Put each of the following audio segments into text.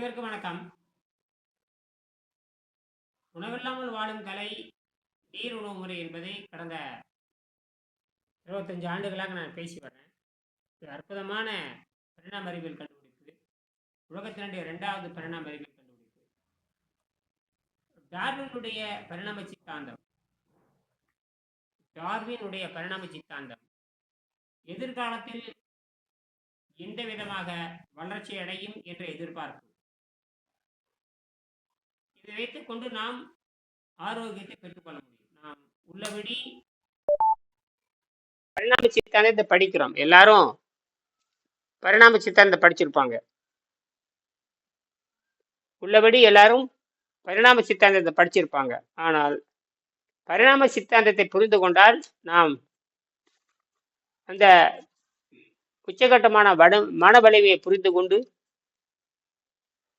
அனைவருக்கும் வணக்கம். உணவில்லாமல் வாழும் கலை நீர் உணவு முறை என்பதை கடந்த இருபத்தஞ்சு ஆண்டுகளாக நான் பேசி வரேன் இது அற்புதமான பரிணாம அறிவியல் கண்டுபிடிப்பு. உலகத்தினுடைய இரண்டாவது பரிணாம அறிவியல் கண்டுபிடிப்பு. டார்வினுடைய பரிணாம சித்தாந்தம். டார்வினுடைய பரிணாம சித்தாந்தம். எதிர்காலத்தில் எந்த விதமாக வளர்ச்சி அடையும் என்ற எதிர்பார்ப்பு. இதை வைத்துக் கொண்டு நாம் ஆரோக்கியத்தை பெற்றுக்கொள்ள முடியும். நாம் உள்ளபடி பரிணாம சித்தாந்தத்தை படிக்கிறோம். எல்லாரும் பரிணாம சித்தாந்தத்தை படிச்சிருப்பாங்க. உள்ளபடி எல்லாரும் பரிணாம சித்தாந்தத்தை படிச்சிருப்பாங்க. ஆனால் பரிணாம சித்தாந்தத்தை புரிந்து கொண்டால் நாம் அந்த உச்சகட்டமான வட மன வலிமையை புரிந்து கொண்டு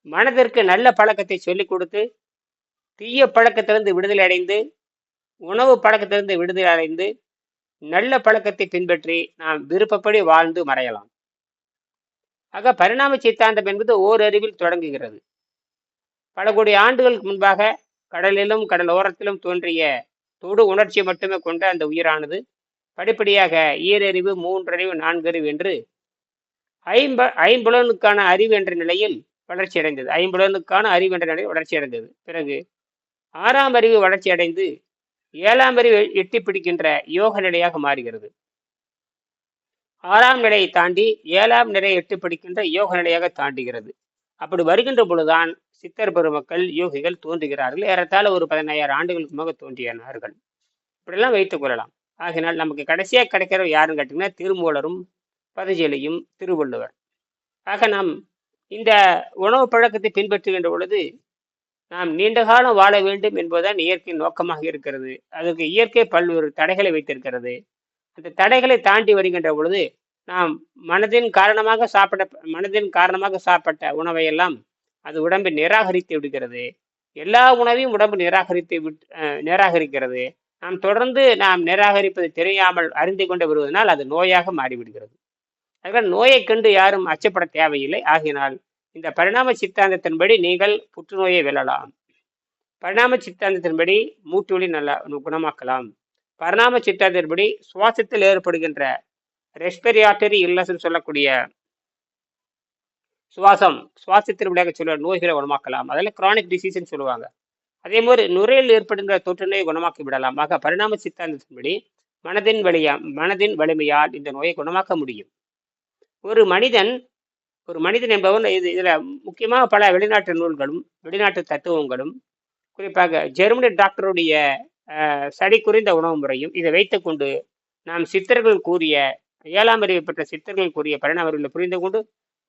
மனதிற்கு நல்ல பழக்கத்தை சொல்லிக் கொடுத்து தீய பழக்கத்திலிருந்து விடுதலை அடைந்து உணவு பழக்கத்திலிருந்து விடுதலை அடைந்து நல்ல பழக்கத்தை பின்பற்றி நாம் விருப்பப்படி வாழ்ந்து மறையலாம். ஆக பரிணாம சித்தாந்தம் என்பது ஓரறிவில் தொடங்குகிறது. பல கோடி ஆண்டுகளுக்கு முன்பாக கடலிலும் கடல் ஓரத்திலும் தோன்றிய தொடு உணர்ச்சி மட்டுமே கொண்ட அந்த உயிரானது படிப்படியாக ஈரறிவு மூன்றறிவு நான்கறிவு என்று ஐம்ப ஐம்புலனுக்கான அறிவு என்ற நிலையில் வளர்ச்சி அடைந்தது ஐம்புலனுக்கான அறிவு என்ற நிலை வளர்ச்சி அடைந்தது பிறகு ஆறாம் அறிவு வளர்ச்சி அடைந்து ஏழாம் அறிவு எட்டி பிடிக்கின்ற யோக நிலையாக மாறுகிறது. ஆறாம் நிலையை தாண்டி ஏழாம் நிலையை எட்டி பிடிக்கின்ற யோக நிலையாக தாண்டுகிறது. அப்படி வருகின்ற பொழுதுதான் சித்தர் பெருமக்கள் யோகிகள் தோன்றுகிறார்கள். ஏறத்தாழ ஒரு பதினாயிரம் ஆண்டுகளுக்கு முக தோன்றியனார்கள் இப்படிலாம் வைத்துக் கொள்ளலாம். ஆகினால் நமக்கு கடைசியாக கிடைக்கிறவர் யாருன்னு கேட்டிங்கன்னா திருமூலரும் பதஞ்சலியும் திருவள்ளுவர். ஆக நாம் இந்த உணவு பழக்கத்தை பின்பற்றுகின்ற பொழுது நாம் நீண்ட காலம் வாழ வேண்டும் என்பதுதான் இயற்கையின் நோக்கமாக இருக்கிறது. அதற்கு இயற்கை பல்வேறு தடைகளை வைத்திருக்கிறது. அந்த தடைகளை தாண்டி வருகின்ற பொழுது நாம் மனதின் காரணமாக சாப்பிட மனதின் காரணமாக சாப்பிட்ட உணவையெல்லாம் அது உடம்பை நிராகரித்து விடுகிறது. எல்லா உணவையும் உடம்பு நிராகரித்து விட் நிராகரிக்கிறது. நாம் தொடர்ந்து நாம் நிராகரிப்பது தெரியாமல் அறிந்து கொண்டு வருவதனால் அது நோயாக மாறிவிடுகிறது. அதனால் நோயை கண்டு யாரும் அச்சப்பட தேவையில்லை. ஆகினால் இந்த பரிணாம சித்தாந்தத்தின்படி நீங்கள் புற்றுநோயை வெல்லலாம். பரிணாம சித்தாந்தத்தின்படி மூட்டுவலி நல்லா குணமாக்கலாம். பரிணாம சித்தாந்தத்தின்படி சுவாசத்தில் ஏற்படுகின்ற ரெஸ்பிரியாட்டரி இல்லஸ்ன்னு சொல்லக்கூடிய சுவாசம் சுவாசத்தின் விளையாக சொல்ல நோய்களை குணமாக்கலாம். அதில் கிரானிக் டிசீஸ்ன்னு சொல்லுவாங்க. அதே மாதிரி நுரையில் ஏற்படுகின்ற தொற்று நோயை குணமாக்கி விடலாம். ஆக பரிணாம சித்தாந்தத்தின்படி மனதின் வழியா மனதின் வலிமையால் இந்த நோயை குணமாக்க முடியும். ஒரு மனிதன் ஒரு மனிதன் என்பவன் இது இதில் முக்கியமாக பல வெளிநாட்டு நூல்களும் வெளிநாட்டு தத்துவங்களும் குறிப்பாக ஜெர்மனி டாக்டருடைய சரி சடி குறிந்த உணவு முறையும் இதை வைத்துக்கொண்டு நாம் சித்தர்கள் கூறிய ஏழாம் அறிவு பெற்ற சித்தர்கள் கூறிய பரிணாமர்களை புரிந்து கொண்டு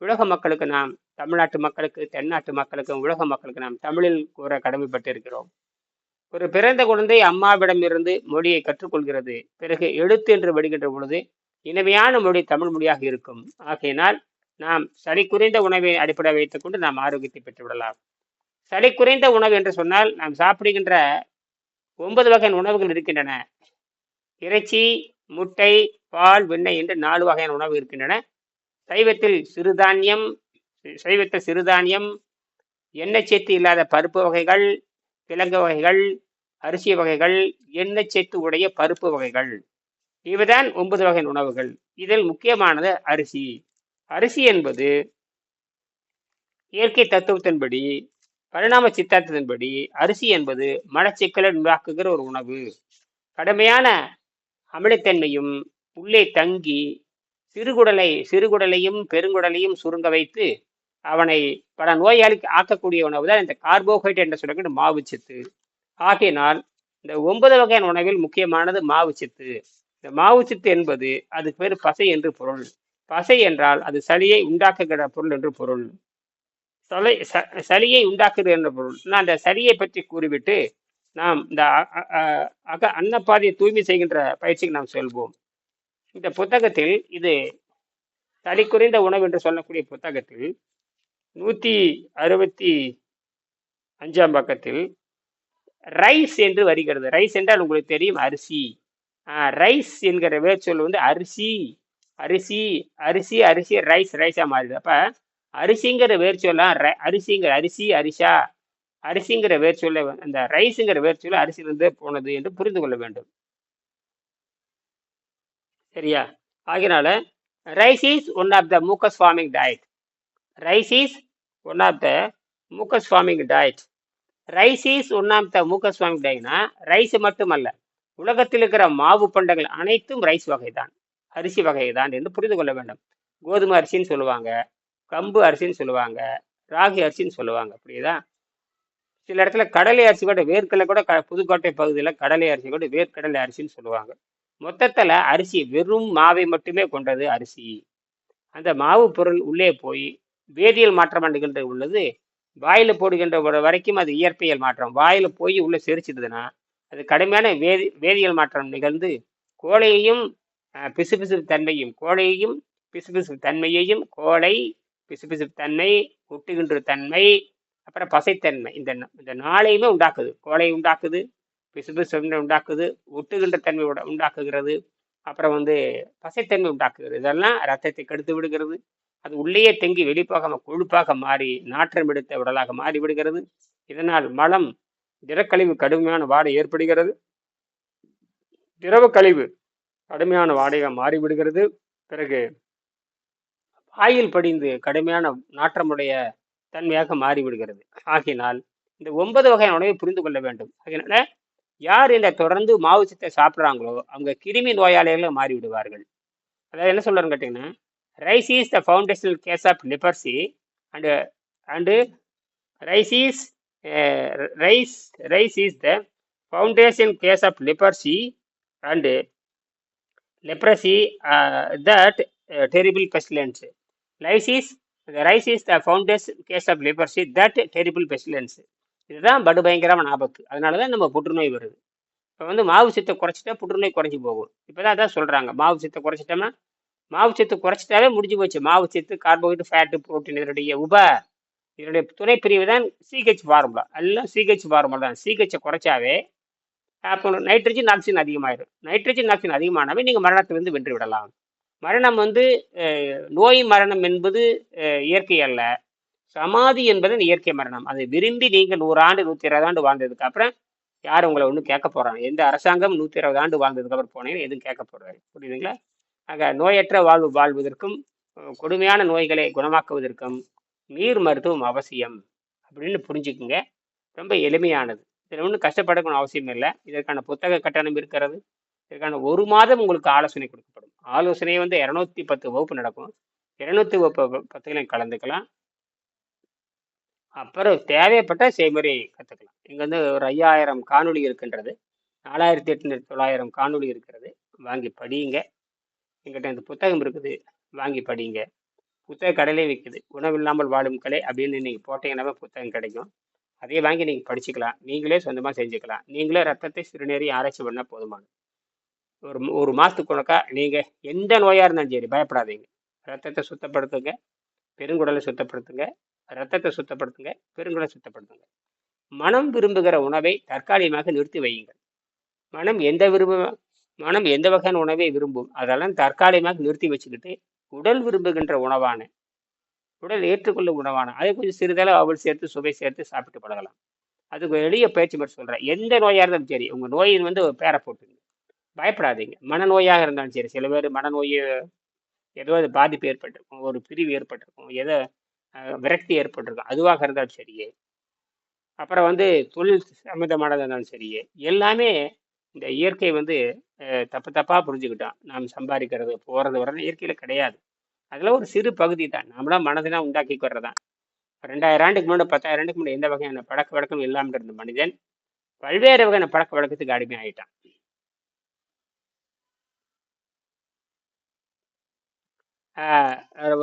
உலக மக்களுக்கு நாம் தமிழ்நாட்டு மக்களுக்கு தென்னாட்டு மக்களுக்கும் உலக மக்களுக்கு நாம் தமிழில் கூற கடமைப்பட்டு இருக்கிறோம் ஒரு பிறந்த குழந்தை அம்மாவிடமிருந்து மொழியை கற்றுக்கொள்கிறது. பிறகு எழுத்து என்று வருகின்ற பொழுது இனிமையான மொழி தமிழ் மொழியாக இருக்கும். ஆகையினால் நாம் சளி குறைந்த உணவை அடிப்படை வைத்துக்கொண்டு நாம் ஆரோக்கியத்தை பெற்றுவிடலாம் சளி குறைந்த உணவு என்று சொன்னால் நாம் சாப்பிடுகின்ற ஒன்பது வகையான உணவுகள் இருக்கின்றன. இறைச்சி முட்டை பால் வெண்ணெய் என்று நாலு வகையான உணவு இருக்கின்றன. சைவத்தில் சிறுதானியம் சைவத்தில் சிறுதானியம் எண்ணெய் சேர்த்து இல்லாத பருப்பு வகைகள் கிழங்கு வகைகள் அரிசி வகைகள் எண்ணெய் சேர்த்து உடைய பருப்பு வகைகள். இவைதான் ஒன்பது வகை உணவுகள். இதில் முக்கியமானது அரிசி. அரிசி என்பது இயற்கை தத்துவத்தின்படி பரிணாம சித்தாந்தத்தின்படி அரிசி என்பது மலச்சிக்கலை உண்டாக்குகிற ஒரு உணவு. கடுமையான அமிலத்தன்மையும் உள்ளே தங்கி சிறுகுடலை சிறுகுடலையும் பெருங்குடலையும் சுருங்க வைத்து அவனை பல நோயாளிக்கு ஆக்கக்கூடிய உணவு தான் இந்த கார்போஹைட்ரேட் என்று சொல்லக்கூடிய மாவுச்சத்து ஆகையினால் இந்த ஒன்பது வகையான உணவில் முக்கியமானது மாவுச்சத்து இந்த மாவுச்சத்து என்பது அதுக்கு பேர் பசை என்று பொருள். பசை என்றால் அது சளியை உண்டாக்குகிற பொருள் என்று பொருள். சலை ச- சளியை உண்டாக்குது என்ற பொருள். நான் அந்த சளியை பற்றி கூறிவிட்டு நாம் இந்த அ- அக அன்னப்பாதையை தூய்மை செய்கின்ற பயிற்சிக்கு நாம் செல்வோம். இந்த புத்தகத்தில் இது சளி குறைந்த உணவு என்று சொல்லக்கூடிய புத்தகத்தில் நூற்றி அறுபத்தி அஞ்சாம் பக்கத்தில் ரைஸ் என்று வருகிறது. ரைஸ் என்றால் உங்களுக்கு தெரியும் அரிசி. ரைஸ் என்கிற வேர்ச்சொல் வந்து அரிசி. அரிசி அரிசி அரிசி ரைஸ் ரைஸாக மாறுது. அப்போ அரிசிங்கிற வேர்ச்சொல்லாம் ர- அரிசிங்கிற அரிசி அரிசா. அரிசிங்கிற வேர்ச்சொல்ல அந்த ரைஸுங்கிற வேர்ச்சொல்ல அரிசியிலிருந்து போனது என்று புரிந்து கொள்ள வேண்டும். சரியா? ஆகினால rice is one of the mucus forming diet rice is one of the mucus forming diet rice is one of the mucus forming டயட்னா rice மட்டுமல்ல. உலகத்தில் இருக்கிற மாவு பண்டங்கள் அனைத்தும் ரைஸ் வகை தான் அரிசி வகை தான் என்று புரிந்து கொள்ள வேண்டும். கோதுமை அரிசின்னு சொல்லுவாங்க கம்பு அரிசின்னு சொல்லுவாங்க ராகி அரிசின்னு சொல்லுவாங்க. புரியுதா? சில இடத்துல கடலை அரிசி கூட வேர்க்கடலை கூட க புதுக்கோட்டை பகுதியில் கடலை அரிசி கூட வேர்க்கடலை அரிசின்னு சொல்லுவாங்க. மொத்தத்தில் அரிசி வெறும் மாவை மட்டுமே கொண்டது அரிசி. அந்த மாவு பொருள் உள்ளே போய் வேதியியல் மாற்றம் அண்டுகின்ற உள்ளது. வாயில் போடுகின்ற வரைக்கும் அது இயற்பியல் மாற்றம். வாயில் போய் உள்ளே செரிச்சிடுதுன்னா அது கடுமையான வேதி வேதியியல் மாற்றம் நிகழ்ந்து கோழையையும் பிசுபிசுப்பு தன்மையும் கோழையையும் பிசுபிசுப்பு தன்மையையும் கோழை பிசுபிசுப்பு தன்மை ஒட்டுகின்ற தன்மை அப்புறம் பசைத்தன்மை இந்த இந்த நாளையுமே உண்டாக்குது. கோழை உண்டாக்குது பிசுபிசுமை உண்டாக்குது ஒட்டுகின்ற தன்மை உட- உண்டாக்குகிறது அப்புறம் வந்து பசைத்தன்மை உண்டாக்குகிறது. இதெல்லாம் ரத்தத்தை கெடுத்து விடுகிறது. அது உள்ளேயே தங்கி வெளிப்பாக கொழுப்பாக மாறி நாற்றம் எடுத்த உடலாக மாறி விடுகிறது இதனால் மலம் திடக்கழிவு கடுமையான வாடை ஏற்படுகிறது. திரவ கழிவு கடுமையான வாடையாக மாறிவிடுகிறது. பிறகு வாயில் படிந்து கடுமையான நாற்றமுடைய தன்மையாக மாறிவிடுகிறது. ஆகினால் இந்த ஒன்பது வகையான உணவை புரிந்து கொள்ள வேண்டும். அதனால யார் இந்த தொடர்ந்து மாவு சத்தை சாப்பிட்றாங்களோ அவங்க கிருமி நோயாளிகளாக மாறிவிடுவார்கள். அதாவது என்ன சொல்கிறேன்னு கேட்டிங்கன்னா rice is the foundational case of leprosy and and rice is rice rice is the foundation case of leprosy and leprosy that terrible pestilence rice is the rice is the foundation case of case that terrible uh, that uh, இதுதான் pestilence. பயங்கரமான ஆபத்து. அதனால தான் நம்ம புற்றுநோய் வருது. இப்போ வந்து மாவு சத்தை குறைச்சிட்டா புற்றுநோய் குறைஞ்சி போகும். இப்போ தான் அதான் சொல்கிறாங்க மாவு சத்தை குறைச்சிட்டோம்னா மாவு சத்து குறைச்சிட்டாவே முடிஞ்சு போச்சு. மாவு சத்து கார்போஹைட்ரேட் ஃபேட்டு புரோட்டீன் இதனுடைய உப இதனுடைய துணை பிரிவு தான் சிஹெச் ஃபார்முலா எல்லாம் சிஹெச் ஃபார்முலா தான். சிஹெச்சை குறைச்சாவே அப்போ நைட்ரஜன் ஆக்சிஜன் அதிகமாயிடும் நைட்ரஜன் ஆக்சிஜன் அதிகமானாவே நீங்கள் மரணத்திலிருந்து வென்று விடலாம். மரணம் வந்து நோய் மரணம் என்பது இயற்கை அல்ல. சமாதி என்பது இயற்கை மரணம். அதை விரும்பி நீங்கள் நூறாண்டு நூற்றி இருபது ஆண்டு வாழ்ந்ததுக்கு அப்புறம் யார் உங்களை ஒன்றும் கேட்க போகிறாங்க எந்த அரசாங்கம் நூற்றி இருபது ஆண்டு வாழ்ந்ததுக்கு அப்புறம் போனீங்கன்னா எதுவும் கேட்க போகிறாரு புரியுதுங்களா? ஆக நோயற்ற வாழ்வு வாழ்வதற்கும் கொடுமையான நோய்களை குணமாக்குவதற்கும் நீர் மருத்துவம் அவசியம் அப்படின்னு புரிஞ்சுக்குங்க. ரொம்ப எளிமையானது. இதில் ஒன்றும் கஷ்டப்படக்கணும் அவசியம் இல்லை. இதற்கான புத்தக கட்டணம் இருக்கிறது. இதற்கான ஒரு மாதம் உங்களுக்கு ஆலோசனை கொடுக்கப்படும். ஆலோசனை வந்து இரநூத்தி பத்து வகுப்பு நடக்கும். இரநூத்தி வகுப்பு பத்துகளையும் கலந்துக்கலாம். அப்புறம் தேவைப்பட்ட செய்முறை கற்றுக்கலாம் இங்கே வந்து ஒரு ஐயாயிரம் காணொளி இருக்கின்றது. நாலாயிரத்தி எட்நூத்தி தொள்ளாயிரம் காணொளி இருக்கிறது. வாங்கி படியுங்க. எங்கிட்ட இந்த புத்தகம் இருக்குது. வாங்கி படியுங்க. புத்தக கடையிலே விற்குது உணவில்லாமல் வாழும் கலை அப்படின்னு நீங்கள் போட்டீங்கன்னாவே புத்தகம் கிடைக்கும். அதே வாங்கி நீங்கள் படிச்சுக்கலாம். நீங்களே சொந்தமாக செஞ்சுக்கலாம். நீங்களே ரத்தத்தை சிறுநீரை ஆராய்ச்சி பண்ணால் போதுமானது. ஒரு ஒரு மாதத்துக்கு ஒருக்கா நீங்கள் எந்த நோயாக இருந்தாலும் சரி பயப்படாதீங்க. ரத்தத்தை சுத்தப்படுத்துங்க. பெருங்குடலை சுத்தப்படுத்துங்க. ரத்தத்தை சுத்தப்படுத்துங்க. பெருங்குடலை சுத்தப்படுத்துங்க. மனம் விரும்புகிற உணவை தற்காலிகமாக நிறுத்தி வையுங்கள். மனம் எந்த விரும்ப மனம் எந்த வகையான உணவை விரும்பும் அதெல்லாம் தற்காலிகமாக நிறுத்தி வச்சுக்கிட்டு உடல் விரும்புகின்ற உணவான உடல் ஏற்றுக்கொள்ளும் உணவான அதை கொஞ்சம் சிறிதளவு அவள் சேர்த்து சுவை சேர்த்து சாப்பிட்டு பழகலாம். அதுக்கு எளிய பயிற்சி மட்டும் சொல்கிறேன் எந்த நோயாக இருந்தாலும் சரி உங்கள் நோயின் வந்து ஒரு பேரை போட்டுங்க பயப்படாதீங்க. மனநோயாக இருந்தாலும் சரி சில பேர் மனநோய் ஏதோ அது பாதிப்பு ஏற்பட்டிருக்கும் ஒரு பிரிவு ஏற்பட்டிருக்கும் ஏதோ விரக்தி ஏற்பட்டிருக்கும் அதுவாக இருந்தாலும் சரியே. அப்புறம் வந்து தொழில் சம்மந்தமானதாக இருந்தாலும் சரியே. எல்லாமே இந்த இயற்கை வந்து தப்பு தப்பாக புரிஞ்சுக்கிட்டோம். நாம் சம்பாதிக்கிறது போகிறது வர்றது இயற்கையில் கிடையாது. அதில் ஒரு சிறு பகுதி தான். நம்மளா மனதினா உண்டாக்கி தான் ரெண்டாயிரம் ஆண்டுக்கு முன்னாடி பத்தாயிரம் ஆண்டுக்கு முன்னாடி எந்த வகையான பழக்க வழக்கம் இல்லாமல் இருந்த மனிதன் பல்வேறு வகையான பழக்க வழக்கத்துக்கு அடிமை ஆகிட்டான்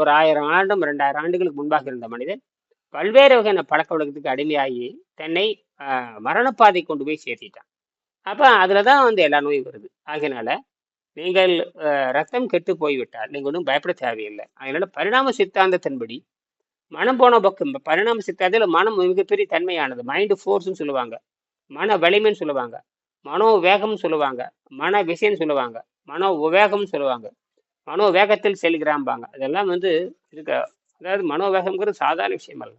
ஒரு ஆயிரம் ஆண்டும் ரெண்டாயிரம் ஆண்டுகளுக்கு முன்பாக இருந்த மனிதன் பல்வேறு வகையான பழக்க வழக்கத்துக்கு அடிமையாகி தன்னை மரணப்பாதை கொண்டு போய் சேர்த்திட்டான். அப்போ அதில் தான் வந்து எல்லா நோயும் வருது. ஆகையினால நீங்கள் ரத்தம் கெட்டு போய்விட்டால் நீங்கள் ஒன்றும் பயப்பட தேவையில்லை. அதனால பரிணாம சித்தாந்தத்தின்படி மனம் போன பக்கம் பரிணாம சித்தாந்தத்தில் மனம் மிகப்பெரிய தன்மையானது. மைண்டு ஃபோர்ஸ்னு சொல்லுவாங்க. மன வலிமைன்னு சொல்லுவாங்க. மனோ வேகம்னு சொல்லுவாங்க. மன விஷயம்னு சொல்லுவாங்க. மனோ உவேகம்னு சொல்லுவாங்க. மனோ வேகத்தில் செல்கிறாம்பாங்க. அதெல்லாம் வந்து இருக்க அதாவது மனோவேகம்ங்கிறது சாதாரண விஷயம் அல்ல.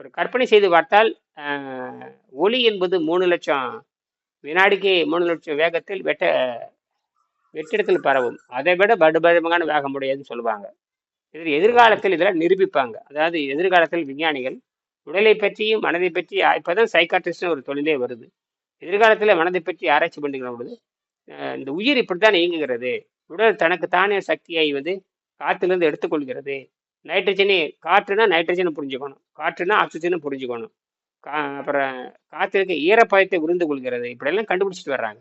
ஒரு கற்பனை செய்து பார்த்தால் ஒளி என்பது மூணு லட்சம் வினாடிக்கு மூணு லட்சம் வேகத்தில் வெட்ட வெற்றிடத்தில் பரவும். அதை விட படுபதமான வேகம் உடையதுன்னு சொல்லுவாங்க இதில் எதிர்காலத்தில் இதெல்லாம் நிரூபிப்பாங்க அதாவது எதிர்காலத்தில் விஞ்ஞானிகள் உடலை பற்றியும் மனதை பற்றி இப்போதான் சைக்காட்ரிஸ்ட்னு ஒரு தொழிலே வருது எதிர்காலத்தில் மனதை பற்றி ஆராய்ச்சி பண்ணிக்கிற பொழுது இந்த உயிர் இப்படித்தான் இயங்குகிறது உடல் தனக்கு தானே சக்தியாகி வந்து காற்றிலிருந்து எடுத்துக்கொள்கிறது நைட்ரஜனே காற்றுனா நைட்ரஜனை புரிஞ்சுக்கணும் காற்றுனா ஆக்சிஜனை புரிஞ்சுக்கணும் கா அப்புறம் காற்று ஈரப்பதத்தை உறிந்து கொள்கிறது. இப்படியெல்லாம் கண்டுபிடிச்சிட்டு வர்றாங்க.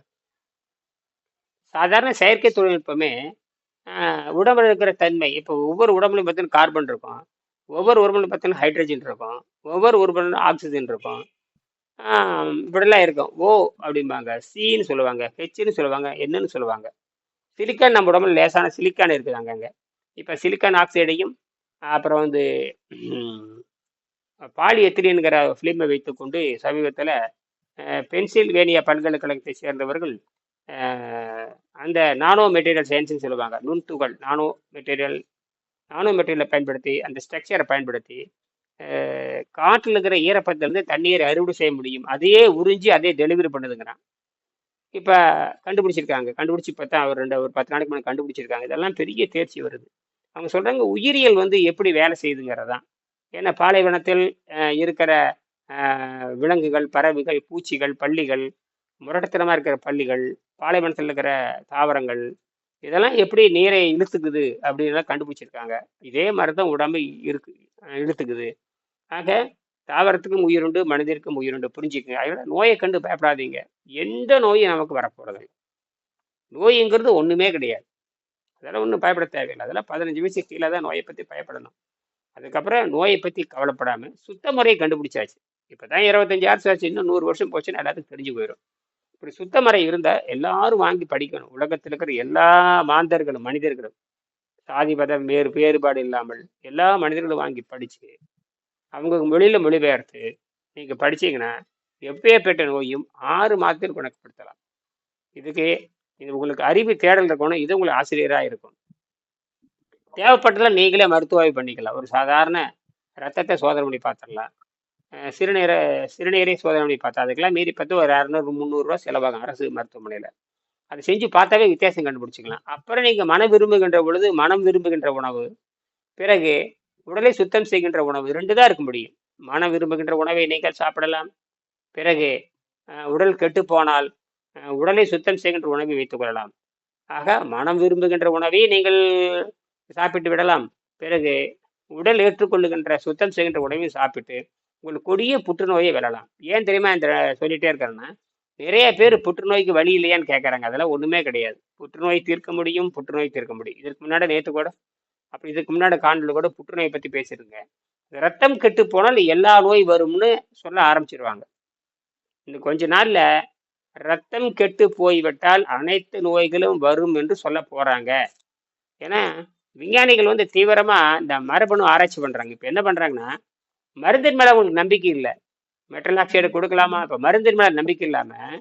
சாதாரண செயற்கை தொழில்நுட்பமே உடம்புல இருக்கிற தன்மை இப்போ ஒவ்வொரு உடம்புலையும் பார்த்தீங்கன்னா கார்பன் இருக்கும். ஒவ்வொரு உடம்புலையும் பார்த்தீங்கன்னா ஹைட்ரஜன் இருக்கும். ஒவ்வொரு உடம்புலையும் ஆக்சிஜன் இருக்கும். இப்படிலாம் இருக்கும். ஓ அப்படிம்பாங்க. சின்னு சொல்லுவாங்க. ஹெச்னு சொல்லுவாங்க. என்னன்னு சொல்லுவாங்க. சிலிக்கான் நம்ம உடம்புல லேசான சிலிக்கான் இருக்குது அங்கங்கே இப்போ சிலிக்கான் ஆக்சைடையும் அப்புறம் வந்து பாலி எத்திலின்கிற ஃபிலிமை வைத்துக்கொண்டு சமீபத்தில் பென்சில்வேனியா பல்கலைக்கழகத்தை சேர்ந்தவர்கள் அந்த நானோ மெட்டீரியல் சயின்ஸ்னு சொல்லுவாங்க நுண்துகள் நானோ மெட்டீரியல் நானோ மெட்டீரியலை பயன்படுத்தி அந்த ஸ்ட்ரக்சரை பயன்படுத்தி காற்றில் இருக்கிற ஈரப்பத்திலேருந்து தண்ணீரை அறுவடை செய்ய முடியும். அதையே உறிஞ்சி அதே டெலிவரி பண்ணுதுங்கிறான். இப்போ கண்டுபிடிச்சிருக்காங்க. கண்டுபிடிச்சி பார்த்தா அவர் ஒரு ரெண்டு ஒரு பத்து நாளைக்கு முன்னாடி கண்டுபிடிச்சிருக்காங்க. இதெல்லாம் பெரிய தேர்ச்சி வருது. அவங்க சொல்கிறாங்க உயிரியல் வந்து எப்படி வேலை செய்யுதுங்கிறதான். ஏன்னா பாலைவனத்தில் இருக்கிற விலங்குகள் பறவைகள் பூச்சிகள் பள்ளிகள் முரட்டுத்தனமாக இருக்கிற பள்ளிகள் பாலைவனத்தில் இருக்கிற தாவரங்கள் இதெல்லாம் எப்படி நீரை இழுத்துக்குது அப்படின்லாம் கண்டுபிடிச்சிருக்காங்க. இதே மாதிரி தான் உடம்பு இருக்கு இழுத்துக்குது. ஆக தாவரத்துக்கும் உயிருண்டு மனிதருக்கும் உயிருண்டு புரிஞ்சுக்குங்க. அதை விட நோயை கண்டு பயப்படாதீங்க. எந்த நோயும் நமக்கு வரப்போகிறது நோய்ங்கிறது ஒன்றுமே கிடையாது. அதெல்லாம் ஒன்றும் பயப்பட தேவையில்லை. அதெல்லாம் பதினஞ்சு வயசு கீழே தான் நோயை பற்றி பயப்படணும். அதுக்கப்புறம் நோயை பற்றி கவலைப்படாமல் சுத்த முறையை கண்டுபிடிச்சாச்சு. இப்போ தான் இருபத்தஞ்சி ஆர்ஸ் ஆச்சு இன்னும் நூறு வருஷம் போச்சுன்னா எல்லாத்துக்கும் தெரிஞ்சு போயிடும் இப்படி சுத்த முறை இருந்தால் எல்லாரும் வாங்கி படிக்கணும். உலகத்தில் இருக்கிற எல்லா மாந்தர்களும் மனிதர்களும் சாதி பதம் வேறு வேறுபாடு இல்லாமல் எல்லா மனிதர்களும் வாங்கி படித்து அவங்க மொழியில் மொழிபெயர்த்து நீங்கள் படிச்சீங்கன்னா எப்பேற்பட்ட நோயும் ஆறு மாதத்தில் குணப்படுத்தலாம். இதுக்கு இது உங்களுக்கு அறிவு தேடல் இருக்கணும் இது உங்களுக்கு ஆசிரியராக இருக்கும். தேவைப்பட்டதில் நீங்களே மருத்துவாய் பண்ணிக்கலாம். ஒரு சாதாரண ரத்தத்தை சோதனை பண்ணி பார்த்துடலாம். சிறுநீரை சிறுநீரை சோதனை பண்ணி பார்த்தா அதுக்கெல்லாம் மீறி பார்த்து ஒரு அறநூறு முந்நூறுரூவா செலவாகும் அரசு மருத்துவமனையில். அதை செஞ்சு பார்த்தாவே வித்தியாசம் கண்டுபிடிச்சிக்கலாம். அப்புறம் நீங்கள் மனம் விரும்புகின்ற பொழுது மனம் விரும்புகின்ற உணவு பிறகு உடலை சுத்தம் செய்கின்ற உணவு ரெண்டு தான் இருக்க முடியும். மனம் விரும்புகின்ற உணவை நீங்கள் சாப்பிடலாம். பிறகு உடல் கெட்டு போனால் உடலை சுத்தம் செய்கின்ற உணவை வைத்துக் கொள்ளலாம். ஆக மனம் விரும்புகின்ற உணவை நீங்கள் சாப்பிட்டு விடலாம். பிறகு உடல் ஏற்றுக்கொள்ளுகின்ற சுத்தம் செய்கின்ற உணவையும் சாப்பிட்டு உங்களுக்கு கொடிய புற்றுநோயை விடலாம் ஏன் தெரியுமா இந்த சொல்லிட்டே இருக்கிறேன்னா நிறைய பேர் புற்றுநோய்க்கு வழி இல்லையான்னு கேட்குறாங்க அதெல்லாம் ஒன்றுமே கிடையாது. புற்றுநோய் தீர்க்க முடியும் புற்றுநோய் தீர்க்க முடியும். இதுக்கு முன்னாடி நேற்று கூட அப்படி இதுக்கு முன்னாடி காணொலியில் கூட புற்றுநோயை பற்றி பேசியிருங்க ரத்தம் கெட்டு போனால் எல்லா நோய் வரும்னு சொல்ல ஆரம்பிச்சிருவாங்க. இன்னும் கொஞ்ச நாளில் ரத்தம் கெட்டு போய்விட்டால் அனைத்து நோய்களும் வரும் என்று சொல்ல போகிறாங்க ஏன்னா விஞ்ஞானிகள் வந்து தீவிரமாக இந்த மரபணு ஆராய்ச்சி பண்ணுறாங்க இப்போ என்ன பண்ணுறாங்கன்னா மருந்தின் மேலே உங்களுக்கு நம்பிக்கை இல்லை. மெட்டல் ஆக்சைடு கொடுக்கலாமா? இப்போ மருந்தின் மேலே நம்பிக்கை இல்லாமல்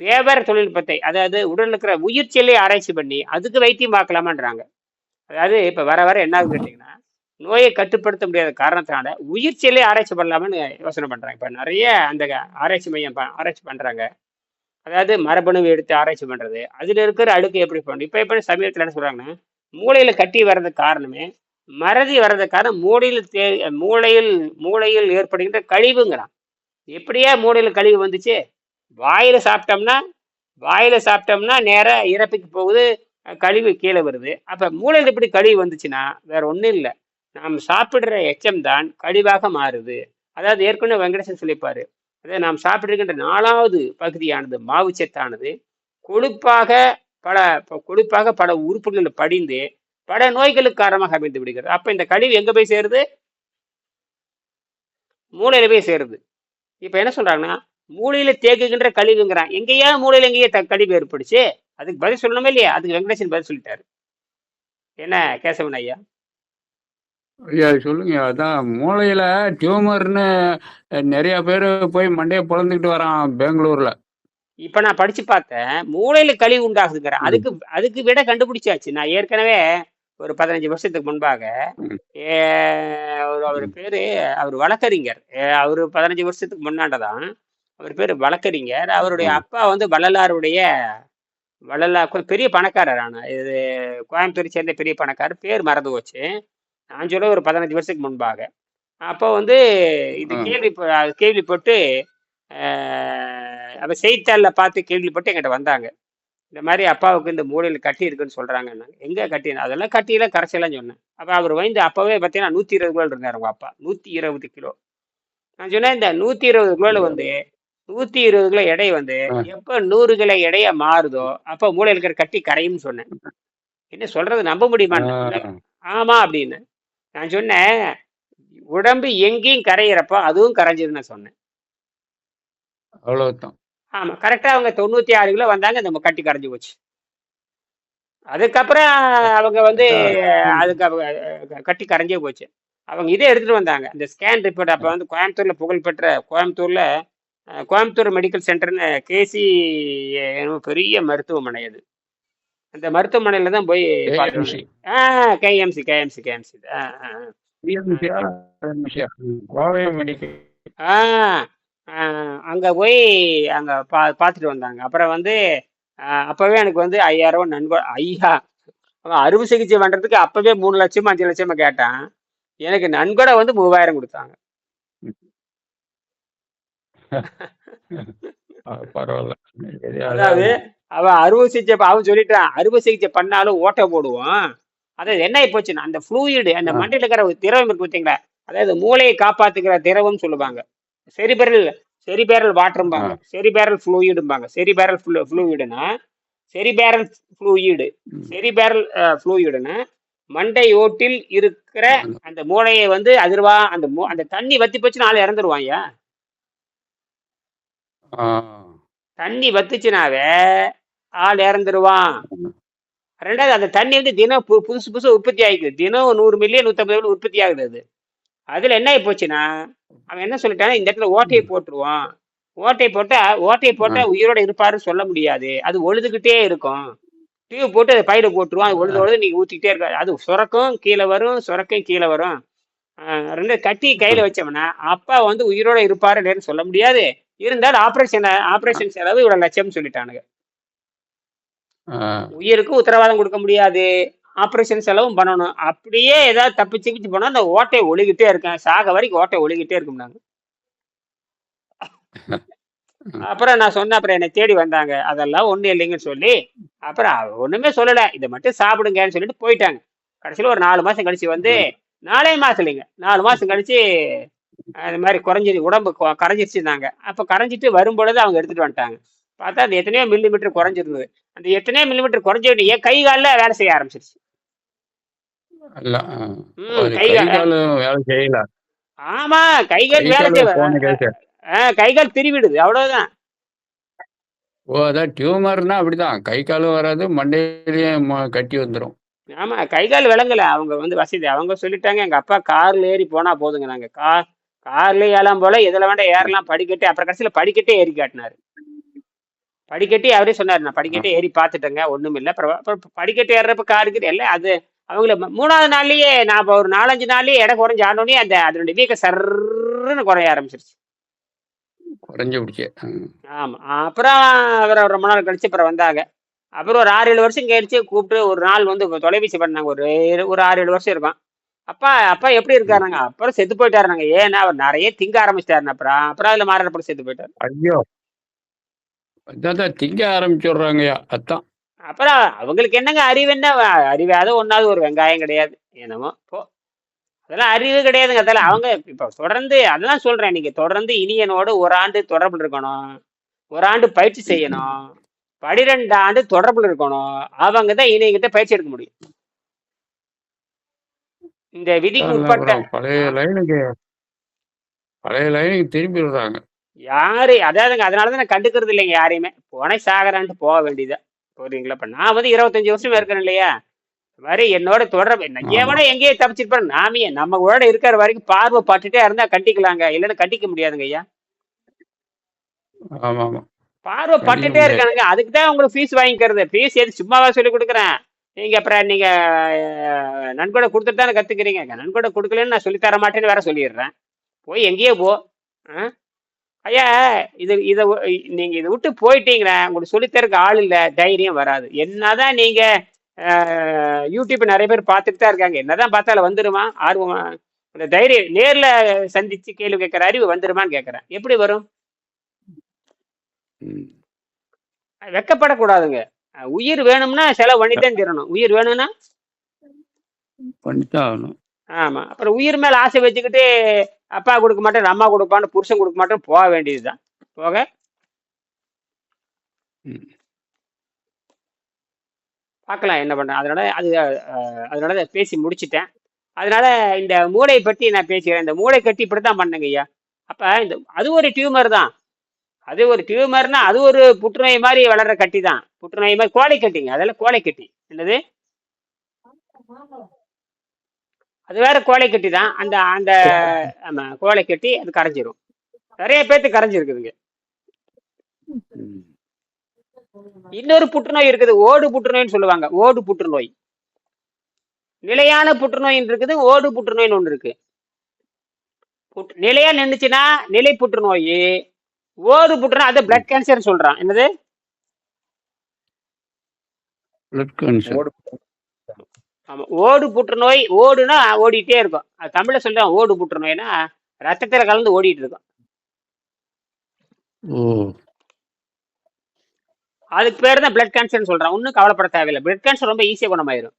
வியாபார தொழில்நுட்பத்தை அதாவது உடல் இருக்கிற உயிர் செல்லை ஆராய்ச்சி பண்ணி அதுக்கு வைத்தியம் பார்க்கலாமான்றாங்க. அதாவது இப்போ வர வர என்ன கேட்டிங்கன்னா நோயை கட்டுப்படுத்த முடியாத காரணத்தினால உயிர் செல்லை ஆராய்ச்சி பண்ணலாமான்னு யோசனை பண்ணுறாங்க இப்போ நிறைய அந்த ஆராய்ச்சி மையம் ப- ஆராய்ச்சி பண்ணுறாங்க அதாவது மரபணுவை எடுத்து ஆராய்ச்சி பண்ணுறது அதில் இருக்கிற அழுக்கு எப்படி பண்ணணும்? இப்போ எப்படி சமீபத்தில் என்ன சொல்கிறாங்கன்னா மூளையில் கட்டி வர்றதுக்கு காரணமே மறதி வர்றதுக்கு காரணம் மூளையில் தே மூளையில் மூளையில் ஏற்படுகின்ற கழிவுங்கிறான் எப்படியா மூளையில் கழிவு வந்துச்சு? வாயில் சாப்பிட்டோம்னா வாயில் சாப்பிட்டோம்னா நேராக இறப்புக்கு போகுது கழிவு கீழே வருது. அப்போ மூளையில் எப்படி கழிவு வந்துச்சுன்னா வேற ஒன்றும் இல்லை. நாம் சாப்பிடுற எச்சம் தான் கழிவாக மாறுது. அதாவது ஏற்கனவே வெங்கடேசன் சொல்லிப்பார் அதாவது நாம் சாப்பிட்டிருக்கின்ற நாலாவது பகுதியானது மாவுச்சத்தானது கொழுப்பாக பல ப- கொழுப்பாக பல உறுப்புகளில் படிந்து பல நோய்களுக்கு காரணமாக அமைந்து விடுகிறது. அப்ப இந்த கழிவு எங்க போய் சேருது? மூளையில போய் சேருது. இப்ப என்ன சொல்றாங்கன்னா மூளையில தேக்குகின்ற கழிவுங்கிறான். எங்கேயா மூளையில எங்கேயே த- கழிவு ஏற்படுச்சு அதுக்கு பதில் சொல்லணுமே இல்லையா? அதுக்கு வெங்கடேசன் பதில் சொல்லிட்டாரு. என்ன கேசவன் ஐயா? ஐயா சொல்லுங்க. அதான் மூளையில டியூமர்னு நிறைய பேர் போய் மண்டையை பொழந்துக்கிட்டு வரான் பெங்களூர்ல. இப்ப நான் படிச்சு பார்த்தேன் மூளையில கழிவு உண்டாகுதுங்கிறேன் ம். அதுக்கு அதுக்கு விட கண்டுபிடிச்சாச்சு. நான் ஏற்கனவே ஒரு பதினஞ்சு வருஷத்துக்கு முன்பாக அவர் அவர் பேரு அவர் வழக்கறிஞர். அவரு பதினஞ்சு வருஷத்துக்கு முன்னாண்டதான் அவர் பேரு வழக்கறிஞர். அவருடைய. அப்பா வந்து வள்ளலாருடைய வள்ளலார் கொஞ்சம் பெரிய பணக்காரர் ஆனா இது கோயம்புத்தூரை சேர்ந்த பெரிய பணக்காரர். பேர் மறந்து போச்சு. நான் சொல்ல ஒரு பதினஞ்சு வருஷத்துக்கு முன்பாக. அப்போ வந்து இது. கேள்வி கேள்விப்பட்டு அப்ப செய்தித்தாளில் பார்த்து கேள்விப்பட்டு என்கிட்ட வந்தாங்க. இந்த மாதிரி அப்பாவுக்கு இந்த மூலையில் கட்டி இருக்குன்னு சொல்றாங்க எங்க கட்டி? அதெல்லாம் கட்டியில கரைச்சலாம் சொன்னேன். அப்ப அவர் வந்து அப்பவே பார்த்தீங்கன்னா நூத்தி இருபது கிலோ இருந்தார் அப்பா. நூத்தி இருபது கிலோ. நான் சொன்னேன் இந்த நூத்தி இருபது கிலோல வந்து நூத்தி இருபது கிலோ எடை வந்து. எப்ப நூறு கிலோ எடைய மாறுதோ அப்ப மூளையில இருக்கிற கட்டி கரையும்னு சொன்னேன். என்ன சொல்றது நம்ப முடியுமா ஆ. ஆமா அப்படின்னு. நான் சொன்னேன் உடம்பு எங்கேயும் கரையிறப்போ அதுவும் கரைஞ்சதுன்னு நான் சொன்னேன். அவ்வளவுதான். ஆமா கரெக்டா அவங்க தொண்ணூத்தி ஆறு கிலோ வந்தாங்க இந்த கட்டி கரைஞ்சு போச்சு. அதுக்கப்புறம் அவங்க வந்து அதுக்கு அவங்க கட்டி கரைஞ்சே போச்சு. அவங்க இதே எடுத்துட்டு வந்தாங்க. அந்த ஸ்கேன் ரிப்போர்ட் அப்ப வந்து கோயம்புத்தூர்ல புகழ்பெற்ற கோயம்புத்தூர்ல கோயம்புத்தூர் மெடிக்கல் சென்டர்னு கேசி பெரிய மருத்துவமனை அது. அந்த மருத்துவமனையில தான் போய். ஆ K M C K M C K M C ஆ, அங்க போய் அங்க பா பார்த்துட்டு வந்தாங்க. அப்புறம் வந்து அப்பவே எனக்கு வந்து ஐயாயிரம் ரூபாய் நன்கொடை ஐயா அவன் அறுவை சிகிச்சை பண்றதுக்கு அப்பவே மூணு லட்சம் அஞ்சு லட்சமா கேட்டான். எனக்கு நன்கொடை வந்து மூவாயிரம் கொடுத்தாங்க. அதாவது அவன் அறுவை சிகிச்சை அவன் சொல்லிட்டான் அறுவை சிகிச்சை பண்ணாலும் ஓட்டை போடுவோம் அதாவது என்ன போச்சுன்னா அந்த ஃப்ளூயிடு அந்த. மண்டையில இருக்கிற ஒரு திரவம் இருக்கு பார்த்தீங்களா அதாவது மூளையை காப்பாத்துக்கிற திரவம் சொல்லுவாங்க. செரிபெரல் செரிபேரல் வாட்டரும்பாங்க. செரிபேரல் ஃப்ளூயிடும்பாங்க செரிபேரல் ஃப்ளூயிடுனா செரிபேரல் ஃப்ளூயிடு ம். செரிபேரல் ஃப்ளூயிடுனா மண்டை ஓட்டில் இருக்கிற. அந்த மூளையை வந்து அதிர்வா அந்த அந்த தண்ணி வத்தி போச்சுன்னா ஆள் இறந்துருவாங்க. தண்ணி வத்துச்சுனாவே ஆள் இறந்துருவான். ரெண்டாவது அந்த தண்ணி வந்து தினம் பு- புதுசு புதுசு உற்பத்தி ஆகிக்குது. தினம் நூறு மில்லியன் நூற்றம்பது உற்பத்தி ஆகுது அது. அதுல என்ன ஆகி போச்சுன்னா அவன் என்ன சொல்லிட்டானா இந்த இடத்துல ஓட்டையை போட்டுருவான். ஓட்டை போட்டா ஓட்டையை போட்டா உயிரோட இருப்பாருன்னு சொல்ல முடியாது. அது ஒழுதுகிட்டே இருக்கும். டியூப் போட்டு அதை பையில போட்டுருவான். அது ஒழுது ஒழுது நீங்க ஊத்திக்கிட்டே இருக்க. அது சுரக்கும் கீழே வரும் சுரக்கும் கீழே வரும். ரெண்டு கட்டி கையில வச்சோம்னா அப்பா வந்து உயிரோட இருப்பாரு இல்லைன்னு சொல்ல முடியாது. இருந்தாலும் ஆபரேஷன் ஆபரேஷன் செலவு இவ்வளவு லட்சம்னு சொல்லிட்டானுங்க. உயிருக்கு உத்தரவாதம் கொடுக்க முடியாது. ஆபரேஷன் செலவும் பண்ணணும். அப்படியே ஏதாவது தப்பிச்சு கிச்சு போனா அந்த ஓட்டை ஒழுகிட்டே இருக்கேன் சாக வரைக்கும் ஓட்டை ஒழுகிட்டே இருக்கும் நாங்க. அப்புறம் நான் சொன்னேன் அப்புறம் என்னை தேடி வந்தாங்க. அதெல்லாம் ஒண்ணும் இல்லைங்கன்னு சொல்லி அப்புறம் ஒண்ணுமே சொல்லல. இதை மட்டும் சாப்பிடுங்கன்னு சொல்லிட்டு போயிட்டாங்க. கடைசியில ஒரு நாலு மாசம் கழிச்சு வந்து நாலே மாசம் இல்லைங்க. நாலு மாசம் கழிச்சு அது மாதிரி குறைஞ்சி உடம்பு கொ- கரைஞ்சிருச்சுனாங்க அப்ப கரைஞ்சிட்டு வரும்பொழுது அவங்க எடுத்துட்டு வந்துட்டாங்க. பார்த்தா அது எத்தனையோ மில்லி மீட்டர் குறைஞ்சிருந்தது. அந்த எத்தனையோ மில்லி மீட்டர் குறைஞ்ச என் கை காலில் வேலை செய்ய ஆரம்பிச்சிருச்சு. இல்ல. கை கால். வேலை செய்யல. ஆமா கை கால் வேலை கால் செய்ய போன கேஸ் ஆ, கை கால் திருவிடுது அவ்வளவுதான். ஓ அதான் டியூமர்னா அப்படிதான். கை காலும் வராது மண்டையிலயும் கட்டி வந்துரும். ஆமா கை கால் விளங்கல. அவங்க வந்து வசதி அவங்க சொல்லிட்டாங்க. எங்க அப்பா கார்ல ஏறி போனா போதுங்க நாங்க. கார் கார்ல ஏலாம் போல இதுல வேண்டாம் ஏறலாம் படிக்கட்டு அப்புறம் கடைசியில படிக்கட்டே ஏறி காட்டினாரு. படிக்கட்டே அவரே சொன்னாரு நான் படிக்கட்டே ஏறி பார்த்துட்டேங்க ஒண்ணும் இல்ல அப்புறம் படிக்கட்டு ஏறுறப்ப காருக்கு இல்ல அது அவங்கள மூணாவது நாள்லயே நான் இப்ப ஒரு நாலஞ்சு நாள்லயே எடை குறைஞ்சு ஆனோடனே அந்த அதனுடைய வீக்க சர்ன்னு குறைய ஆரம்பிச்சிருச்சு. குறைஞ்சு பிடிச்சி ஆமா. அப்புறம் அவர் ரொம்ப நாள் கழிச்சு அப்புறம் வந்தாங்க. அப்புறம் ஒரு ஆறு ஏழு வருஷம் கழிச்சு கூப்பிட்டு ஒரு நாள் வந்து தொலைபேசி பண்ணாங்க. ஒரு ஒரு ஆறு ஏழு வருஷம் இருக்கும். அப்பா அப்பா எப்படி இருக்காருங்க? அப்புறம் செத்து போயிட்டாருனாங்க ஏன்னா அவர் நிறைய திங்க ஆரம்பிச்சிட்டாருன்னு அப்புறம் அப்புறம் அதுல மாறப்பட செத்து போயிட்டாரு. ஐயோ. அதான் திங்க ஆரம்பிச்சுடுறாங்கய்யா. அதான். அப்புறம் அவங்களுக்கு என்னங்க அறிவு என்ன? அறிவாத ஒன்னாவது ஒரு வெங்காயம் கிடையாது. என்னமோ போ. அதெல்லாம் அறிவு கிடையாதுங்க. அதெல்லாம் அவங்க இப்ப தொடர்ந்து அதெல்லாம் சொல்றேன் நீங்க தொடர்ந்து இனியனோடு ஒரு ஆண்டு தொடர்புல இருக்கணும். ஒரு ஆண்டு பயிற்சி செய்யணும். பனிரெண்டு ஆண்டு தொடர்புல இருக்கணும். அவங்க தான் இனியங்கிட்ட பயிற்சி எடுக்க முடியும். இந்த விதிக்கு உட்பட்ட பழைய லைனுக்கு பழைய லைனுக்கு திரும்பி விடுறாங்க யாரு அதாவதுங்க அதனாலதான் நான் கண்டுக்கிறது இல்லைங்க யாரையுமே. போனே சாகரான்ட்டு போக வேண்டியதா புரியுங்களா இப்ப நான் வந்து இருபத்தஞ்சு வருஷம் இருக்கிறேன் இல்லையா? இந்த மாதிரி என்னோட தொடர்பு. எவனோ எங்கேயே தப்பிச்சிருப்பான். நாமே நம்ம கூட இருக்கிற வரைக்கும் பார்வை பட்டுட்டே இருந்தா கட்டிக்கலாங்க இல்லைன்னா கட்டிக்க முடியாதுங்க ஐயா. ஆமா ஆமா. பார்வை பட்டுட்டே. இருக்கானுங்க. அதுக்கு தான் உங்களுக்கு ஃபீஸ் வாங்கிக்கிறது. ஃபீஸ் எது சும்மாவா சொல்லி கொடுக்குறேன். நீங்க அப்புறம் நீங்க நன்கொடை கொடுத்துட்டு தானே கத்துக்கிறீங்க. நன்கொடை கொடுக்கலன்னு நான் சொல்லித் தர மாட்டேன்னு வேற சொல்லிடுறேன். போய் எங்கேயோ போ. ஆ? ஐயா இது இதை நீங்க இதை விட்டு போயிட்டீங்கன்னா உங்களுக்கு சொல்லித்தரக்கு ஆள் இல்ல தைரியம் வராது. என்னதான் நீங்க அஹ், யூடியூப் நிறைய பேர் பார்த்துட்டு தான் இருக்காங்க. என்னதான் பார்த்தாலும் வந்துருமா? ஆர்வமா? இந்த தைரியம் நேர்ல சந்திச்சு கேள்வி கேட்கிற அறிவு வந்துருமான்னு கேட்கறேன். எப்படி வரும். வெக்கப்படக்கூடாதுங்க. உயிர் வேணும்னா செலவு பண்ணித்தான் தீரணும். உயிர் வேணும்னா? பண்ணித்தான் ஆகணும். ஆமா. அப்புறம் உயிர் மேல ஆசை வச்சுக்கிட்டு அப்பா கொடுக்க மாட்டேன் அம்மா கொடுப்பான்னு புருஷன் கொடுக்க மாட்டேன் போக வேண்டியதுதான். போக? ம். பார்க்கலாம் என்ன பண்றேன். அதனால அது அதனால அதை பேசி முடிச்சிட்டேன். அதனால இந்த மூளை பற்றி நான் பேசுகிறேன் இந்த மூளை கட்டி இப்படி தான் பண்ணுங்க ஐயா. அப்ப இந்த அது ஒரு டியூமர் தான். அது ஒரு டியூமர்னா அது ஒரு புற்றுநோய் மாதிரி வளர்ற கட்டி தான். புற்றுநோய் மாதிரி கோழை கட்டிங்க. அதெல்லாம் கோழை கட்டி. என்னது? அது வேற கோழை கட்டி தான் அந்த அந்த ஆமா கோழை கட்டி அது கரைஞ்சிரும். நிறைய பேர்த்து கரைஞ்சிருக்குதுங்க. இன்னொரு புற்றுநோய் இருக்குது ஓடு புற்றுநோய்னு சொல்லுவாங்க. ஓடு புற்றுநோய். நிலையான புற்றுநோய் இருக்குது ஓடு புற்றுநோய்னு ஒன்று இருக்கு. புற்று- நிலையா நின்றுச்சுன்னா நிலை புற்றுநோய். ஓடு புற்றுநோய் அது பிளட் கேன்சர் சொல்றான். என்னது? பிளட் கேன்சர் ஓடு ஆமா ஓடு புற்றுநோய் ஓடுனா ஓடிட்டே இருக்கும். அது தமிழ்ல சொல்லுவாங்க ஓடு புற்றுநோய்னா ரத்தத்துல கலந்து ஓடிட்டு இருக்கும். அதுக்கு பேர் தான் பிளட் கேன்சர்னு சொல்றான் ஒன்றும் கவலைப்பட தேவையில்லை. பிளட் கேன்சர் ரொம்ப ஈஸியாக குணமாயிரும்.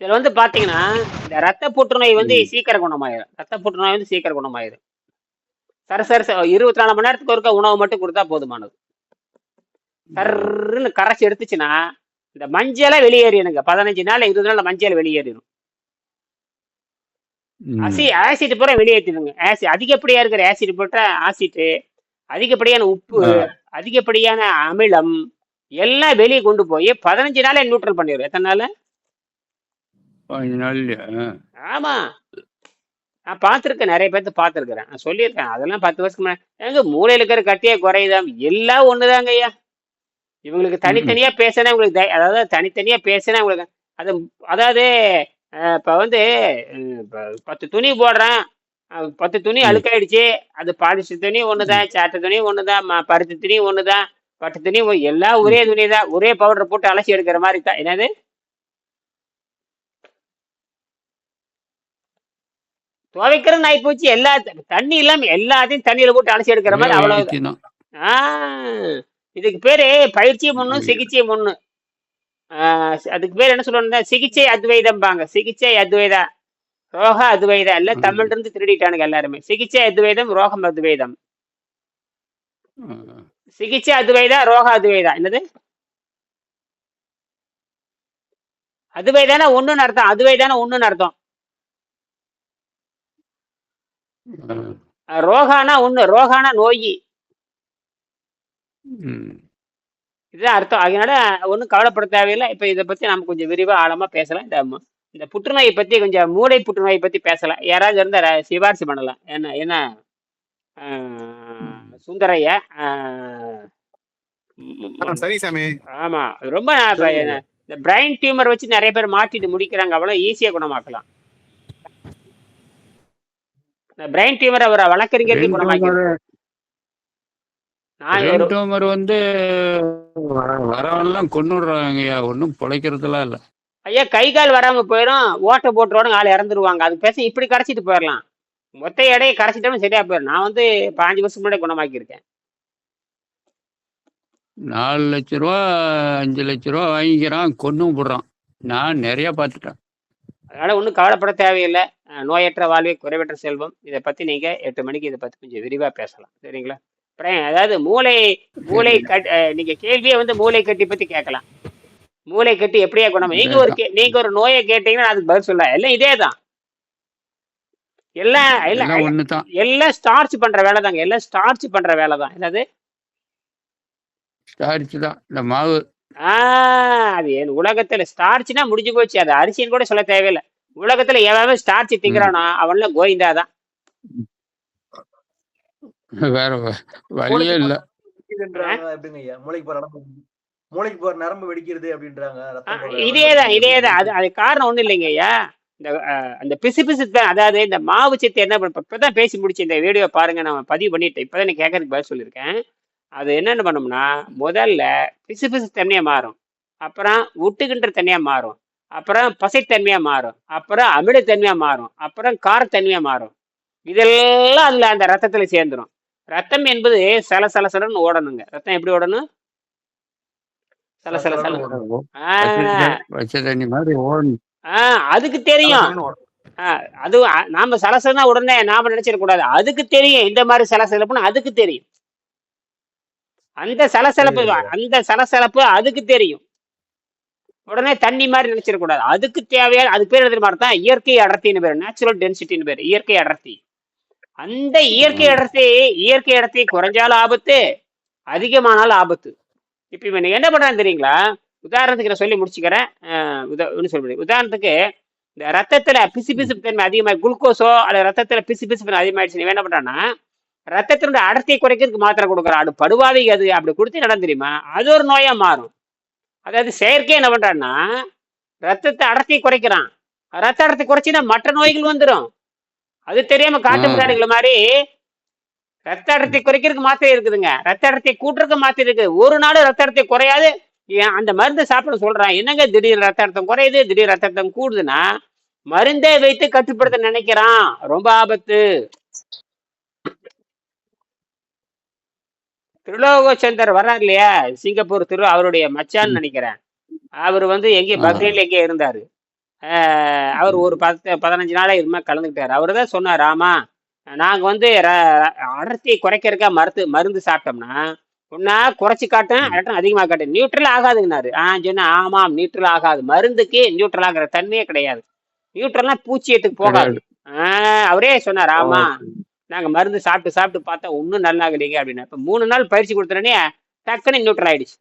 இதுல வந்து பாத்தீங்கன்னா இந்த ரத்த புற்றுநோய் வந்து. சீக்கிரம் குணமாயிரும். ரத்த புற்றுநோய் வந்து சீக்கிரம் குணமாயிரும். சர சர இருபத்தி நாலு மணி நேரத்துக்கு ஒருக்கா உணவு மட்டும் கொடுத்தா போதுமானது. சர்ன்னு கரைச்சி எடுத்துச்சுன்னா இந்த மஞ்சளை வெளியேறிடுங்க. பதினஞ்சு நாள் இருபது நாள் மஞ்சள் வெளியேறிடும். அசி ஆசிட் பூரா வெளியேற்றிடுங்க ஆசிட் அதிகப்படியா இருக்கிற ஆசிட் போட்டா ஆசிட் அதிகப்படியான உப்பு. அதிகப்படியான அமிலம் எல்லாம் வெளியே கொண்டு போய் பதினஞ்சு நாளே நியூட்ரல் பண்ணிடும் எத்தனை நாள்? பதினஞ்சு ஆமா. நான் பார்த்துருக்கேன். நிறைய பேர்த்து பார்த்துருக்குறேன். நான் சொல்லியிருக்கேன். அதெல்லாம் பத்து வருஷத்துக்கு முன்னாடி. எங்க மூளையில இருக்கிற கட்டியே குறையுதாம். எல்லாம் ஒண்ணுதாங்க ஐயா இவங்களுக்கு தனித்தனியா பேசினா உங்களுக்கு அதாவது தனித்தனியா பேசினா உங்களுக்கு அது அதாவது இப்ப வந்து பத்து துணி போடுறேன். பத்து துணி. அழுக்காயிடுச்சு. அது பாலிஸ்டர் துணி ஒண்ணுதான் சாட்டை துணி ஒண்ணுதான் பருத்தி துணி ஒண்ணுதான் பட்டு துணி எல்லாம் ஒரே துணி தான். ஒரே பவுடர் போட்டு அலசி எடுக்கிற மாதிரி தான். என்னது? துவைக்கிறது நாய் போச்சு எல்லா தண்ணி இல்லாம எல்லாத்தையும் தண்ணியில போட்டு அலசி எடுக்கிற மாதிரி அவ்வளவு வைத்தியம் தான். ஆ. இதுக்கு பேரு பயிற்சி முன்னு சிகிச்சை ஆஹ் அதுக்கு பேர் என்ன சொல்லுவாங்க சிகிச்சை அத்வைதம்பாங்க. சிகிச்சை அத்வைதா. ரோக அத்வைதா. ம். தமிழ்ல இருந்து திருடிட்டானுங்க எல்லாருமே. சிகிச்சை அத்வைதம் ரோகம் அத்வைதம். சிகிச்சை அத்வைதா ரோக அத்வைதா. என்னது? அத்வைதானா ஒண்ணுன்னு அர்த்தம். அத்வைதானா ஒண்ணுன்னு அர்த்தம். ரோகானா ஒண்ணு. ரோகானா நோய். ம். இதுதான் அர்த்தம். அதனால ஒன்றும் கவலைப்பட தேவையில்லை. இப்போ இதை பற்றி நம்ம கொஞ்சம் விரிவாக ஆழமாக பேசலாம். இந்த மு- இந்த புற்றுநோயை பற்றி கொஞ்சம் மூளை புற்றுநோயை பற்றி பேசலாம். யாராவது இருந்தால் சிபாரிசு பண்ணலாம். என்ன என்ன? ஆஹ், சுந்தரையா ஆஹ், ம், ஆ, சரி சாமி. ஆமா. ரொம்ப நான் இப்ப என்ன- இந்த பிரைன் டியூமர் வச்சு நிறைய பேர் மாட்டிட்டு முடிக்கிறாங்க. அவ்வளோ ஈஸியாக குணமாக்கலாம். இந்த பிரைன் டியூமர் அவரை வழக்கறிஞருக்கு tumor tumor வந்து வர- வரவெல்லாம் கொண்டுடுறாங்கய்யா ஒன்றும் பிழைக்கிறதுலாம் இல்லை. ஐயா கை கால் வராம போயிடும் ஓட்டை போட்டுருவாங்க ஆள் இறந்துருவாங்க. அது பேச இப்படி கரைச்சிட்டு போயிடலாம் மொத்த எடையை கரைச்சிட்டோம்னு சரியா போயிடும் நான் வந்து பாஞ்சு வருஷம் முன்னாடி குணமாக்கியிருக்கேன். நாலு லட்ச ரூபா அஞ்சு லட்ச ரூபா வாங்கிக்கிறான் கொன்னும் போடுறான். நான் நிறைய பார்த்துட்டேன். அதனால ஒன்றும் கவலைப்பட தேவையில்லை. நோயற்ற வாழ்வே குறைவற்ற செல்வம். இதை பத்தி நீங்க எட்டு மணிக்கு இதை பத்தி கொஞ்சம் விரிவா பேசலாம். சரிங்களா? அதாவது மூளை மூளை கட் நீங்க கேள்வியே வந்து மூளை கட்டி பத்தி கேட்கலாம். மூளை கட்டி எப்படியா குணம்? நீங்க ஒரு நீங்க ஒரு நோயை கேட்டீங்கன்னா அதுக்கு பதில் சொல்ல எல்லாம் இதே தான் எல்லாம் எல்லாம் எல்லாம் ஸ்டார்ச் பண்ற வேலை தாங்க எல்லாம் ஸ்டார்ச் பண்ற வேலை தான் என்னது? ஸ்டார்ச் தான் இந்த மாவு. ஆ அது என் உலகத்துல ஸ்டார்ச்னா முடிஞ்சு போச்சு அது அரிசின்னு கூட சொல்ல தேவையில்லை. உலகத்துல எவன் ஸ்டார்ச் திங்கிறானோ அவன்ல கோவிந்தா தான். வேற வழியே இல்லை. மூளைக்கு போற இடம் மூளைக்கு போற நரம்பு வெடிக்கிறது அப்படின்றாங்க இதேதான் இதேதான். அது அது காரணம் ஒண்ணும் இல்லைங்க ஐயா. இந்த அந்த பிசு பிசு தான். அதாவது இந்த மாவு சத்து என்ன பண்ண இப்பதான் பேசி முடிச்சு இந்த வீடியோ பாருங்க. நான் பதிவு பண்ணிட்டேன். இப்பதான் நீ கேட்கறதுக்கு பதில் சொல்லியிருக்கேன். அது என்னென்ன பண்ணும்னா முதல்ல பிசு பிசு தன்மையா மாறும். அப்புறம் உட்டுகின்ற தன்மையா மாறும். அப்புறம் பசைத்தன்மையா மாறும். அப்புறம் அமிலத்தன்மையா மாறும். அப்புறம் காரத்தன்மையா மாறும். இதெல்லாம் அதுல அந்த ரத்தத்துல சேர்ந்துரும். ரத்தம் என்பது சல சல சலன்னு ஓடணுங்க. ரத்தம் எப்படி ஓடணும்? சல சல சல சலசலன்னு அதுக்கு தெரியும். சலசலன்னு அது நாம சலசலனா உடனே நாம நினைச்சிட கூடாது அதுக்கு தெரியும். இந்த மாதிரி சலசலப்புன்னு அதுக்கு தெரியும். அந்த சலசலப்பு அந்த சலசலப்பு அதுக்கு தெரியும். உடனே தண்ணி மாதிரி நினைச்சிட கூடாது அதுக்கு தேவையான அது பேர் எழுதுற மாதிரி தான் இயற்கை அடர்த்தின்னு பேர். நேச்சுரல் டென்சிட்டின்னு பேர். இயற்கை அடர்த்தி. அந்த இயற்கை அடர்த்தி இயற்கை அடர்த்தி குறைஞ்சாலும் ஆபத்து அதிகமானாலும் ஆபத்து. இப்ப இவன் என்ன பண்றான்னு தெரியுங்களா? உதாரணத்துக்கு நான் சொல்லி முடிச்சுக்கிறேன். உதா- சொல்ல முடியும். உதாரணத்துக்கு இந்த ரத்தத்துல பிசு பிசுப்பு தன்மை அதிகமாக குளுக்கோஸோ அல்லது ரத்தத்துல பிசு பிசுப்பு அதிகமாயிடுச்சு இவன் என்ன பண்றான்னா ரத்தத்தினுடைய அடர்த்தியை குறைக்கிறதுக்கு மாத்திரை கொடுக்குறான். அது படுவாவி அது அப்படி கொடுத்து இடம் தெரியுமா? அது ஒரு நோயா மாறும். அதாவது செயற்கையா என்ன பண்றான்னா ரத்தத்தை அடர்த்தியை குறைக்கிறான். ரத்த அடர்த்தி குறைச்சினா மற்ற நோய்கள் வந்துடும் அது தெரியாம காட்டு. பிராணிகள் மாதிரி ரத்த அடர்த்தி குறைக்கிறதுக்கு மாத்திரை இருக்குதுங்க. ரத்த அடர்த்தி கூட்டுறதுக்கு மாத்திரை இருக்கு. ஒரு நாள் ரத்த அடர்த்தி குறையாது. அந்த மருந்து சாப்பிட சொல்றான். என்னங்க திடீர் ரத்த அழுத்தம் குறையுது? திடீர் ரத்த அழுத்தம் கூடுதுன்னா மருந்தே வைத்து கட்டுப்படுத்த நினைக்கிறான். ரொம்ப ஆபத்து. திருலோகச்சந்தர் வர்றார் இல்லையா? சிங்கப்பூர் திரு அவருடைய மச்சான்னு நினைக்கிறேன். அவர் வந்து எங்கே ஆ. பக்ரைன்ல எங்கே இருந்தாரு. அவர் ஒரு பத்து பதினஞ்சு நாளா இதுமாதிரி கலந்துக்கிட்டாரு. அவர் தான் சொன்னார் ஆமா நாங்க வந்து அடர்த்தியை குறைக்கிறதுக்கா மருந்து மருந்து சாப்பிட்டோம்னா ஒன்னா குறைச்சி காட்டும் இல்லாட்டும் அதிகமாக காட்டும் நியூட்ரல் ஆகாதுங்கனாரு. ஆ சொன்னேன் ஆமாம் நியூட்ரல் ஆகாது. மருந்துக்கு நியூட்ரல் ஆகிற தன்மையே கிடையாது. நியூட்ரல்னா பூச்சியத்துக்கு போகாது. ஆஹ் அவரே சொன்னார் ஆமா நாங்க மருந்து சாப்பிட்டு சாப்பிட்டு பார்த்தா ஒன்றும் நல்லா ஆகலைங்க அப்படின்னா இப்போ மூணு நாள் பயிற்சி கொடுத்தோடனே டக்குன்னு நியூட்ரல் ஆயிடுச்சு.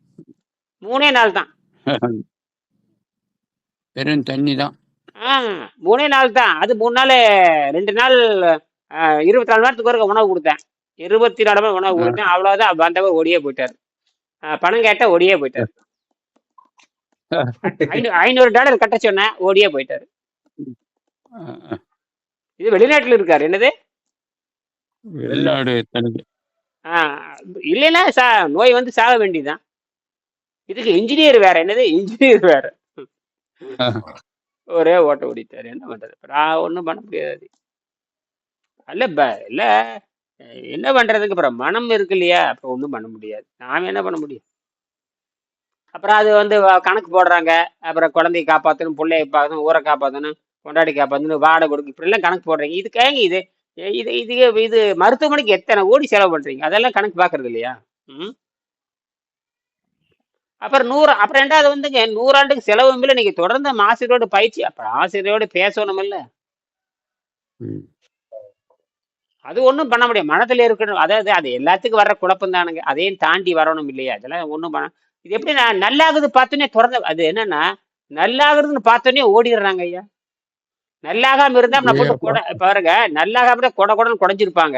மூணே நாள் தான். வெறும் தண்ணி தான். ஆ மூணே நாள் தான். அது மூணு நாள் ரெண்டு நாள் இருபத்தி நாலு நேரத்துக்கு ஒரு உணவு கொடுத்தேன். இருபத்தி நாலு மணி உணவு கொடுத்தேன். அவ்வளோதான் வந்தவர் ஒடியே போயிட்டார். பணம் கேட்டால் ஒடியே போயிட்டார். ஐநூறு டாலர் கட்ட சொன்னேன் ஓடியே போயிட்டார். இது வெளிநாட்டில் இருக்காரு என்னது? வெளிநாடு இல்லைன்னா சா நோய் வந்து சாக வேண்டியதுதான். இதுக்கு இன்ஜினியர் வேற என்னது? இன்ஜினியர் வேற. ஒரே ஓட்ட ஓடிட்டாரு. என்ன பண்றது? நான் ஒன்றும் பண்ண முடியாது அல்ல ப இல்ல. என்ன பண்றதுக்கு? அப்புறம் மனம் இருக்கு இல்லையா? அப்புறம் ஒன்றும் பண்ண முடியாது. நாம என்ன பண்ண முடியும்? அப்புறம் அது வந்து வ- கணக்கு போடுறாங்க. அப்புறம் குழந்தைய காப்பாற்றணும் பிள்ளைய பார்க்கணும் ஊரை காப்பாற்றணும் கொண்டாடி காப்பாற்றணும் வாடகை கொடுக்கு இப்படிலாம் கணக்கு போடுறீங்க. இதுக்காக இது? இது இது இது மருத்துவமனைக்கு எத்தனை கோடி செலவு பண்றீங்க? அதெல்லாம் கணக்கு பார்க்கறது இல்லையா? ம்? அப்புறம் நூறு அப்புறம் ரெண்டாவது வந்துங்க நூறாண்டுக்கு செலவும் இல்லை நீங்க தொடர்ந்து நம்ம ஆசிரியரோட பயிற்சி அப்புறம் ஆசிரியரோட பேசணும் இல்ல. அது ஒன்றும் பண்ண முடியாது. மனதில் இருக்கணும் அதாவது அது எல்லாத்துக்கும் வர்ற குழப்பம் தானுங்க. அதையும் தாண்டி வரணும் இல்லையா? அதெல்லாம் ஒன்றும் பண்ண இது எப்படி நான் நல்லாகுது பார்த்தோன்னே தொடர்ந்து அது என்னன்னா நல்லாகுதுன்னு பார்த்தோன்னே ஓடிடுறாங்க ஐயா. நல்லாகாம இருந்தா நம்ம போட்டு கொடை பாருங்க நல்லாகாம கொடை கொடன்னு குடைஞ்சிருப்பாங்க.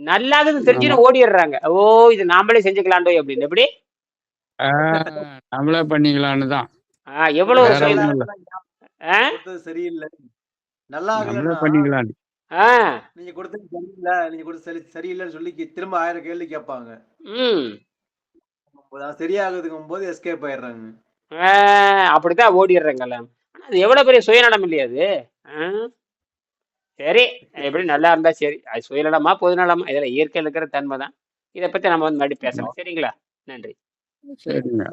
நல்லாகுதுன்னு தெரிஞ்சுன்னு ஓடிடுறாங்க. ஓ இது நாமளே செஞ்சுக்கலாண்டோ அப்படின்னு. எப்படி? ஆ, நம்மளே பண்ணிக்கலான்னு தான். ஆ, எவ்வளவு ஒரு வேற சுய- ஒண்ணும் இல்ல. ஆ? கொடுத்தது சரியில்லை. நல்லா நம்மளே ஆகலைன்னா பண்ணிக்கலான்னு ஆ. நீங்க கொடுத்தது சரியில்லை. நீங்க கொடுத்தது சரி சரியில்லைன்னு சொல்லி கி- திரும்ப ஆயிரம் கேள்வி கேட்பாங்க. ம். அது சரியாகுதுங்கும் போது எஸ்கேப் ஆயிடுறாங்க. ஆ, அப்படித்தான் ஓடிடுறேங்கல்ல. ஆனா அது எவ்வளவு பெரிய சுயநலம் இல்லையா அது? ஆ? சரி எப்படி நல்லா இருந்தா சரி. அது சுயநலமா பொதுநலமா இதுல இயற்கையில் இருக்கிற தன்மை தான் இதை பத்தி நம்ம வந்து மறுபடியும் பேசலாம். சரிங்களா? நன்றி. சரிங்க